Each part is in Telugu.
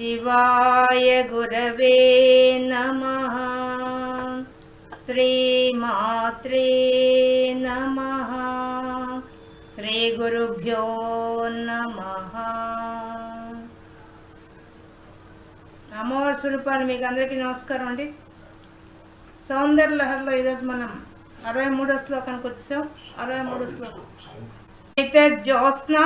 శివాయ గురవే నమ శ్రీమాత్రే నమ శ్రీ గురుభ్యో నమ అమ్మవారి స్వరూపాలు మీకు అందరికీ నమస్కారం అండి. సౌందర్య లహర్లో ఈరోజు మనం అరవై మూడో శ్లోకానికి వచ్చాం. అరవై మూడో శ్లోకం. అయితే జ్యోత్స్నాజాలం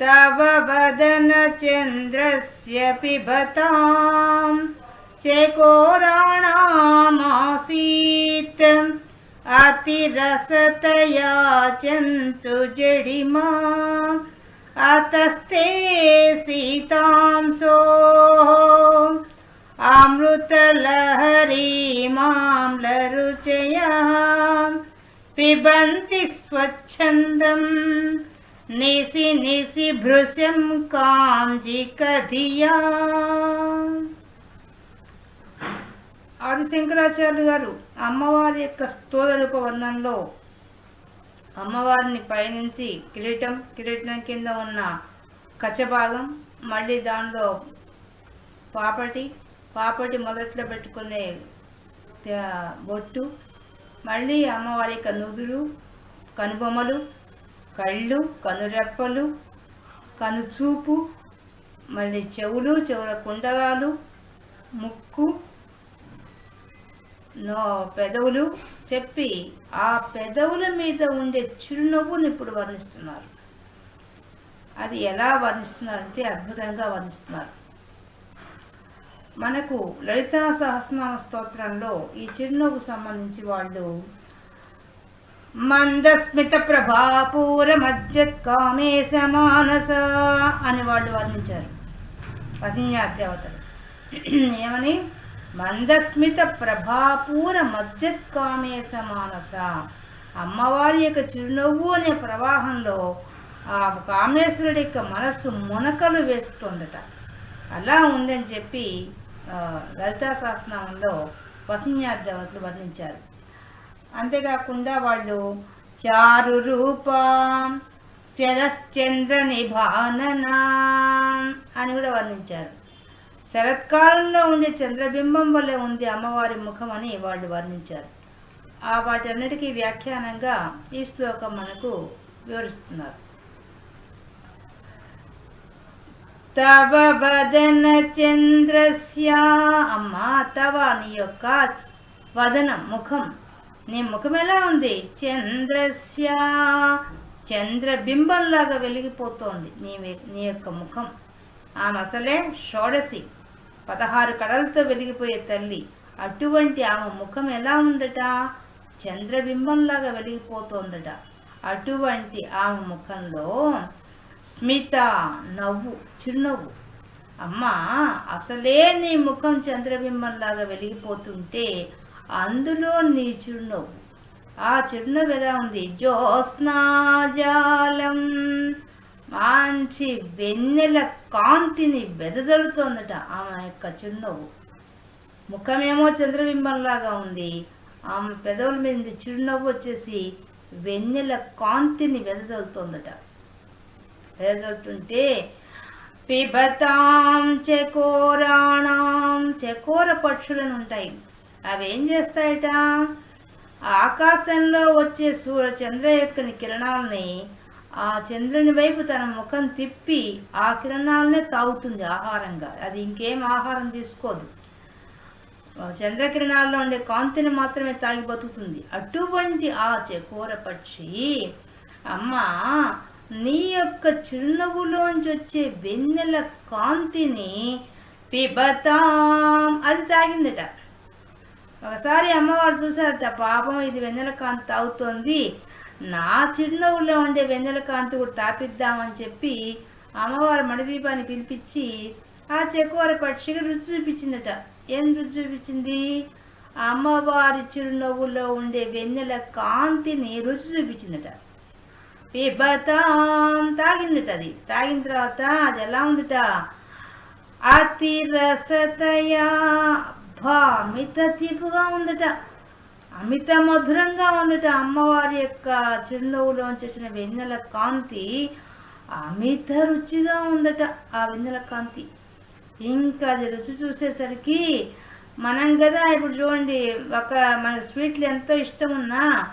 तव वदनचन्द्रस्य पिबतां चकोराणामासीत्। अतिरसतया चरिमा अतस्ते सीतां सोः। अमृतलहरीमां लरुचया। पिबन्ति स्वच्छन्दम्। నిసి నిసి భృశం కాంజికధియా ఆది శంకరాచార్యులు గారు అమ్మవారి యొక్క స్థూల రూప వర్ణంలో అమ్మవారిని పయనించి కిరీటం కిరీటం కింద ఉన్న కచ్చభాగం మళ్ళీ దానిలో పాపటి పాపటి మొదట్లో పెట్టుకునే బొట్టు మళ్ళీ అమ్మవారి యొక్క నుదురు కనుబొమ్మలు కళ్ళు కనురెప్పలు కనుచూపు మళ్ళీ చెవులు చెవుల కుండలాలు ముక్కు నో పెదవులు. చెప్పి ఆ పెదవుల మీద ఉండే చిరునవ్వుని ఇప్పుడు వర్ణిస్తున్నారు. అది ఎలా వర్ణిస్తున్నారంటే అద్భుతంగా వర్ణిస్తున్నారు. మనకు లలితా సహస్రనామ స్తోత్రంలో ఈ చిరునవ్వు సంబంధించి వాళ్ళు మందస్మిత ప్రభాపూర మధ్య కామేశ మానస అని వాళ్ళు వర్ణించారు. వసిన్యా దేవతలు ఏమని? మందస్మిత ప్రభాపూర మధ్యకామేశ మానస. అమ్మవారి యొక్క చిరునవ్వు అనే ప్రవాహంలో ఆ కామేశ్వరుడి యొక్క మనస్సు మునకలు వేస్తుందట. అలా ఉందని చెప్పి లలితా శాస్త్రంలో వసిన్యా వర్ణించారు. అంతేకాకుండా వాళ్ళు చారు రూప శరశ్చంద్ర నిభానన అని కూడా వర్ణించారు. శరత్కాలంలో ఉండే చంద్రబింబం వల్లే ఉంది అమ్మవారి ముఖం అని వాళ్ళు వర్ణించారు. ఆ వాటన్నిటికీ వ్యాఖ్యానంగా ఈ శ్లోకం మనకు వివరిస్తున్నారు. తవ వదన చంద్రస్యా అమ్మ తవ నీ యొక్క వదనం ముఖం. నీ ముఖం ఎలా ఉంది? చంద్రస్య. చంద్రబింబంలాగా వెలిగిపోతోంది నీ వె- నీ యొక్క ముఖం. ఆమె అసలే షోడసి పదహారు కళలతో వెలిగిపోయే తల్లి. అటువంటి ఆమె ముఖం ఎలా ఉందట? చంద్రబింబంలాగా వెలిగిపోతోందట. అటువంటి ఆమె ముఖంలో స్మిత నవ్వు చిరునవ్వు. అమ్మా అసలే నీ ముఖం చంద్రబింబంలాగా వెలిగిపోతుంటే అందులో నీ చిరునవ్వు. ఆ చిరునవ్వు ఎలా ఉంది? జ్యోత్స్నాజాలం మంచి వెన్నెల కాంతిని వెదజల్లుతోందట ఆమె యొక్క చిరునవ్వు. ముఖమేమో చంద్రబింబంలాగా ఉంది. ఆమె పెదవుల మీద చిరునవ్వు వచ్చేసి వెన్నెల కాంతిని వెదజల్లుతోందట. వెదజల్తుంటే పిబతాం చకోరాణం చకోర పక్షులను ఉంటాయి. అవేం చేస్తాయట? ఆకాశంలో వచ్చే సూర్య చంద్ర యొక్క కిరణాలని ఆ చంద్రుని వైపు తన ముఖం తిప్పి ఆ కిరణాలనే తాగుతుంది ఆహారంగా. అది ఇంకేం ఆహారం తీసుకోదు. చంద్రకిరణాల్లో ఉండే కాంతిని మాత్రమే తాగి బతుకుతుంది. అటువంటి ఆ చకోర పక్షి అమ్మ నీ యొక్క చిరునవ్వులోంచి వచ్చే వెన్నెల కాంతిని పిబతాం. అది తాగిందట. ఒకసారి అమ్మవారు చూసారట పాపం ఇది వెన్నెల కాంతి తాగుతోంది. నా చిరునవ్వులో ఉండే వెన్నెల కాంతి కూడా తాపిద్దామని చెప్పి అమ్మవారు మణిదీపాన్ని పిలిపించి ఆ చెక్కువారి పక్షికి రుచి చూపించిందట. ఏం రుచి చూపించింది? అమ్మవారి చిరునవ్వులో ఉండే వెన్నెల కాంతిని రుచి చూపించిందట. పిబతాం తాగిందట అది. తాగిన తర్వాత అది ఎలా ఉందిట? అతి రసతయా అమిత తీపుగా ఉందట. అమిత మధురంగా ఉందట. అమ్మవారి యొక్క చిరునవ్వులోంచి వచ్చిన వెన్నెల కాంతి అమిత రుచిగా ఉందట ఆ వెన్నెల కాంతి. ఇంకా అది రుచి చూసేసరికి మనం కదా ఇప్పుడు చూడండి ఒక మన స్వీట్లు ఎంతో ఇష్టం ఉన్నా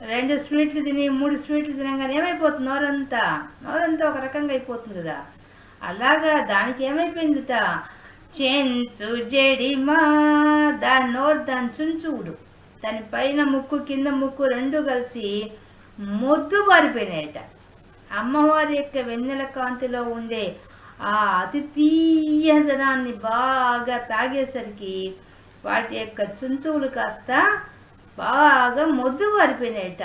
రెండు స్వీట్లు తిని మూడు స్వీట్లు తినగానే ఏమైపోతుంది? నోరంతా నోరంతా ఒక రకంగా అయిపోతుంది కదా. అలాగా దానికి ఏమైపోయిందిట? చెంచు జడిమా దాని నోరు దాని చుంచుడు దాని పైన ముక్కు కింద ముక్కు రెండు కలిసి మొద్దు పారిపోయినాయట. అమ్మవారి యొక్క వెన్నెల కాంతిలో ఉండే ఆ అతి తీయదనాన్ని బాగా తాగేసరికి వాటి యొక్క చుంచువులు కాస్త బాగా మొద్దు పారిపోయినాయట.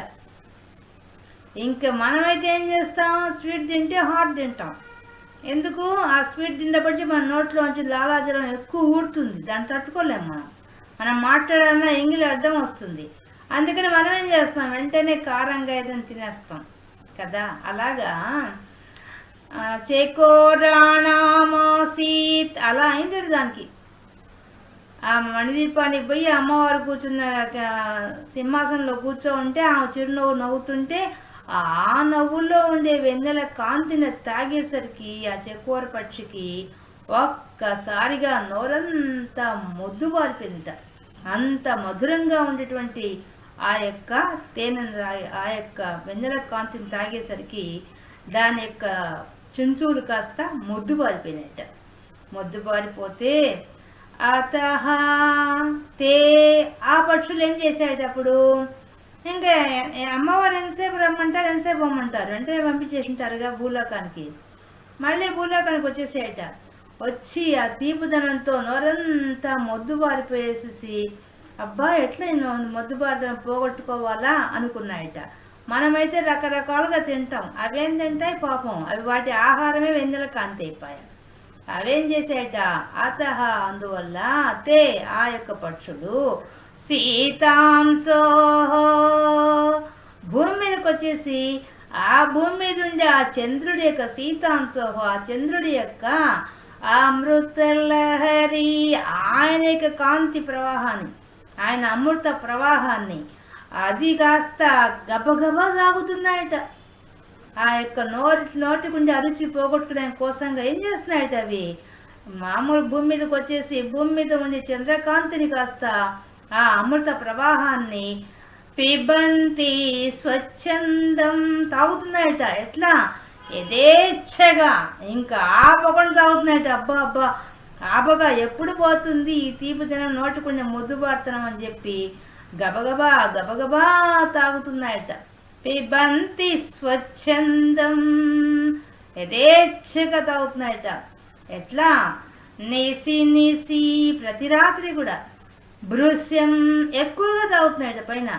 ఇంకా మనమైతే ఏం చేస్తాం? స్వీట్ తింటే హాట్ తింటాం. ఎందుకు? ఆ స్వీట్ తిన్నప్పటి మన నోట్లోంచి లాలాజలం ఎక్కువ ఊడుతుంది దాన్ని తట్టుకోలేము మనం. మనం మాట్లాడాలన్నా ఎంగిలి అడ్డం వస్తుంది. అందుకని మనం ఏం చేస్తాం? వెంటనే కారంగా ఏదైనా తినేస్తాం. కదా? అలాగా? చేకోరాణామాసీత్ అలా అయింది దానికి. ఆ మణిదీపానికి పోయి అమ్మవారు కూర్చున్న సింహాసనంలో కూర్చో ఉంటే ఆమె చిరునవ్వు నవ్వుతుంటే ఆ నవ్వుల్లో ఉండే వెన్నెల కాంతిని తాగేసరికి ఆ చెక్కువర పక్షికి ఒక్కసారిగా నోరంతా మొద్దుబారిపోయిందట అంత మధురంగా ఉండేటువంటి ఆ యొక్క తేనెను ఆ యొక్క వెన్నెల కాంతిని తాగేసరికి దాని యొక్క చుంచులు కాస్త మొద్దు పారిపోయినట్ట మొద్దు పారిపోతే అత తే ఆ పక్షులు ఏం చేశాడు అప్పుడు? ఇంకా అమ్మవారు ఎంతసేపు రమ్మంటారు ఎంతసేపు పొమ్మంటారు అంటే పంపించేసింటారుగా భూలోకానికి. మళ్ళీ భూలోకానికి వచ్చేసేయట. వచ్చి ఆ తీపుదనంతో నోరంతా మొద్దుబారిపోయేసేసి అబ్బా ఎట్లయినా నేను మొద్దు పోగొట్టుకోవాలా అనుకున్నాయట. మనమైతే రకరకాలుగా తింటాం. అవేం తింటాయి పాపం? అవి వాటి ఆహారమే వెన్నెల కాంతి అయిపోయాయి అవేం చేసేట అతహ అందువల్ల తే ఆ యొక్క పక్షులు సీతాంశో భూమి మీదకి వచ్చేసి ఆ భూమి మీద ఉండే ఆ చంద్రుడి యొక్క సీతాంశోహో ఆ చంద్రుడి యొక్క ఆ అమృతలహరి ఆయన యొక్క కాంతి ప్రవాహాన్ని ఆయన అమృత ప్రవాహాన్ని అది కాస్త గబగబా తాగుతున్నాయట ఆ యొక్క నోటి నోటికి అరుచి పోగొట్టుకునే కోసంగా ఏం చేస్తున్నాయట అవి? మామూలు భూమి మీదకి వచ్చేసి భూమి మీద ఉండే చంద్రకాంతిని కాస్త ఆ అమృత ప్రవాహాన్ని పిబంతి స్వచ్ఛందం తాగుతున్నాయట ఎట్లా? యథేచ్ఛగా. ఇంకా ఆపకుండా తాగుతున్నాయట అబ్బా అబ్బా. ఆపగా ఎప్పుడు పోతుంది? ఈ తీపి దినం నోటుకునే ముద్దుబారుతనం అని చెప్పి గబగబా గబగబా తాగుతున్నాయట పిబంతి స్వచ్ఛందం యథేచ్ఛగా తాగుతున్నాయట ఎట్లా? నిసి నిసి ప్రతి రాత్రి కూడా. భృశ్యం ఎక్కువగా తాగుతున్నాడు పైన.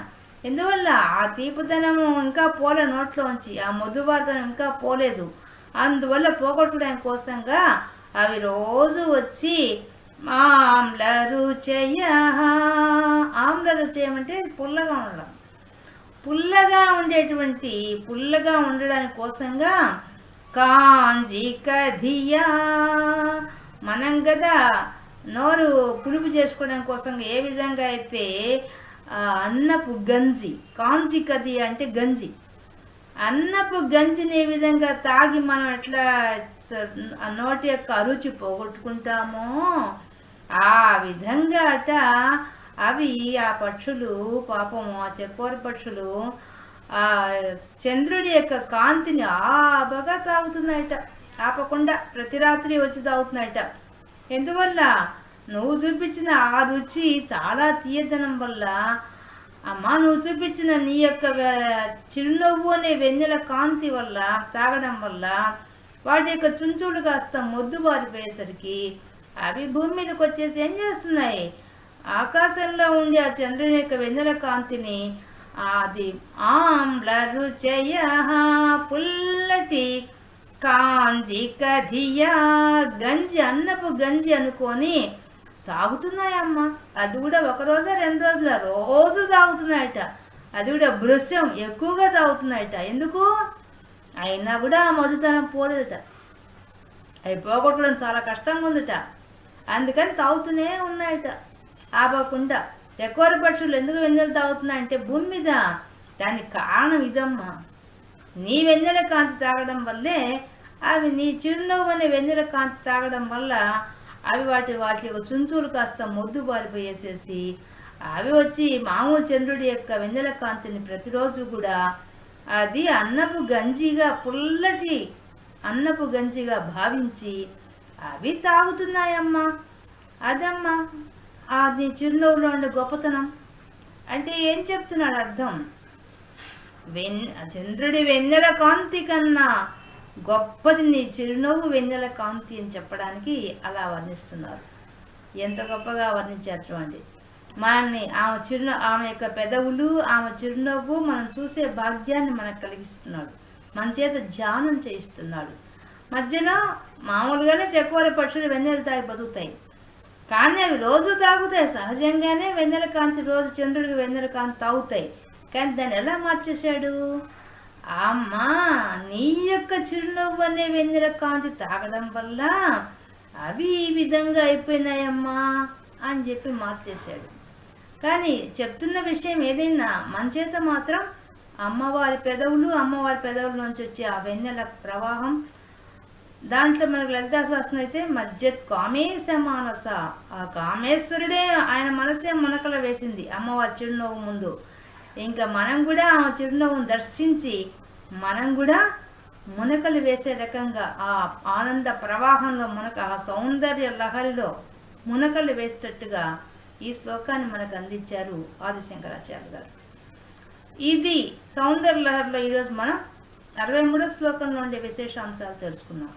ఎందువల్ల? ఆ తీపిదనము ఇంకా పోలే నోట్లోంచి ఆ మధువార్తనం ఇంకా పోలేదు. అందువల్ల పోగొట్టడానికి కోసంగా అవి రోజు వచ్చి ఆమ్ల రుచయ ఆమ్ల రుచయం అంటే పుల్లగా ఉండడం. పుల్లగా ఉండేటువంటి పుల్లగా ఉండడానికి కోసంగా కాంజి కధియా మనం కదా నోరు పులుపు చేసుకోవడం కోసం ఏ విధంగా అయితే ఆ, అన్నపు గంజి కాంజి కది అంటే గంజి. అన్నపు గంజిని ఏ విధంగా తాగి మనం ఎట్లా ఆ నోటి యొక్క అరుచి పోగొట్టుకుంటామో ఆ విధంగా అట అవి ఆ పక్షులు పాపము ఆ చెక్కోర పక్షులు ఆ చంద్రుడి యొక్క కాంతిని ఆబగా తాగుతున్నాయట. ఆపకుండా ప్రతి రాత్రి వచ్చి తాగుతున్నాయట. ఎందువల్ల? నువ్వు చూపించిన ఆ రుచి చాలా తీయదనం వల్ల. అమ్మా నువ్వు చూపించిన నీ యొక్క చిరునవ్వు అనే వెన్నెల కాంతి వల్ల తాగడం వల్ల వాటి యొక్క చుంచులు కాస్త మొద్దు బారిపోయేసరికి అవి భూమి మీదకి వచ్చేసి ఏం చేస్తున్నాయి? ఆకాశంలో ఉండే ఆ చంద్రుని యొక్క వెన్నెల కాంతిని అది ఆమ్ల రుచయ పుల్లటి కాంజి కధియా గంజి అన్నపు గంజి అనుకొని తాగుతున్నాయమ్మ. అది కూడా ఒక రోజా రెండు రోజుల? రోజు తాగుతున్నాయట. అది కూడా భృశ్యం ఎక్కువగా తాగుతున్నాయట. ఎందుకు? అయినా కూడా ఆ మధుతనం పోలేదట. అవి పోగొట్టడం చాలా కష్టంగా ఉందట. అందుకని తాగుతూనే ఉన్నాయట. ఆపకుండా ఎక్కువ పక్షులు ఎందుకు వెన్నెలు తాగుతున్నాయంటే భూమి మీద దానికి కారణం ఇదమ్మా. నీ వెన్నెల కాంతి తాగడం వల్లే అవి నీ చిరునవ్వు అనే వెన్నెల కాంతి తాగడం వల్ల అవి వాటి వాటి యొక్క చుంచులు కాస్త మొద్దు బారిపోయేసేసి అవి వచ్చి మామూలు చంద్రుడి యొక్క వెన్నెల కాంతిని ప్రతిరోజు కూడా అది అన్నపు గంజిగా పుల్లటి అన్నపు గంజిగా భావించి అవి తాగుతున్నాయమ్మా. అదమ్మా అది చిరునవ్వులో ఉండే గొప్పతనం. అంటే ఏం చెప్తున్నాడు అర్థం? వెన్ చంద్రుడి వెన్నెల కాంతి కన్నా గొప్పది నీ చిరునవ్వు వెన్నెల కాంతి అని చెప్పడానికి అలా వర్ణిస్తున్నారు. ఎంత గొప్పగా వర్ణించారు అండి మనల్ని ఆమె చిరునవ్వు ఆమె యొక్క పెదవులు ఆమె చిరునవ్వు మనం చూసే భాగ్యాన్ని మనకు కలిగిస్తున్నాడు. మన చేత ధ్యానం చేయిస్తున్నాడు. మధ్యలో మామూలుగానే చెక్కువల పక్షులు వెన్నెల తాగి బతుకుతాయి. కానీ అవి రోజు తాగుతాయి. సహజంగానే వెన్నెల కాంతి రోజు చంద్రుడికి వెన్నెల కాంతి తాగుతాయి. కానీ దాన్ని ఎలా మార్చేశాడు? అమ్మా నీ యొక్క చిరునవ్వు అనే వెన్నెల కాంతి తాగడం వల్ల అవి ఈ విధంగా అయిపోయినాయమ్మా అని చెప్పి మార్చేశాడు. కానీ చెప్తున్న విషయం ఏదైనా మన చేత మాత్రం అమ్మవారి పెదవులు అమ్మవారి పెదవుల నుంచి వచ్చే ఆ వెన్నెల ప్రవాహం దాంట్లో మనకు లలితా శాస్త్రం అయితే మధ్య కామేశ మానస ఆ కామేశ్వరుడే ఆయన మనసే మునకల వేసింది అమ్మవారి చిరునవ్వు ముందు. ఇంకా మనం కూడా ఆ చిరునవ్వును దర్శించి మనం కూడా మునకలు వేసే రకంగా ఆ ఆనంద ప్రవాహంలో మునక ఆ సౌందర్య లహరిలో మునకలు వేసేటట్టుగా ఈ శ్లోకాన్ని మనకు అందించారు ఆదిశంకరాచార్య గారు. ఇది సౌందర్య లహరిలో ఈరోజు మనం అరవై మూడో శ్లోకంలో ఉండే విశేషాంశాలు తెలుసుకున్నాం.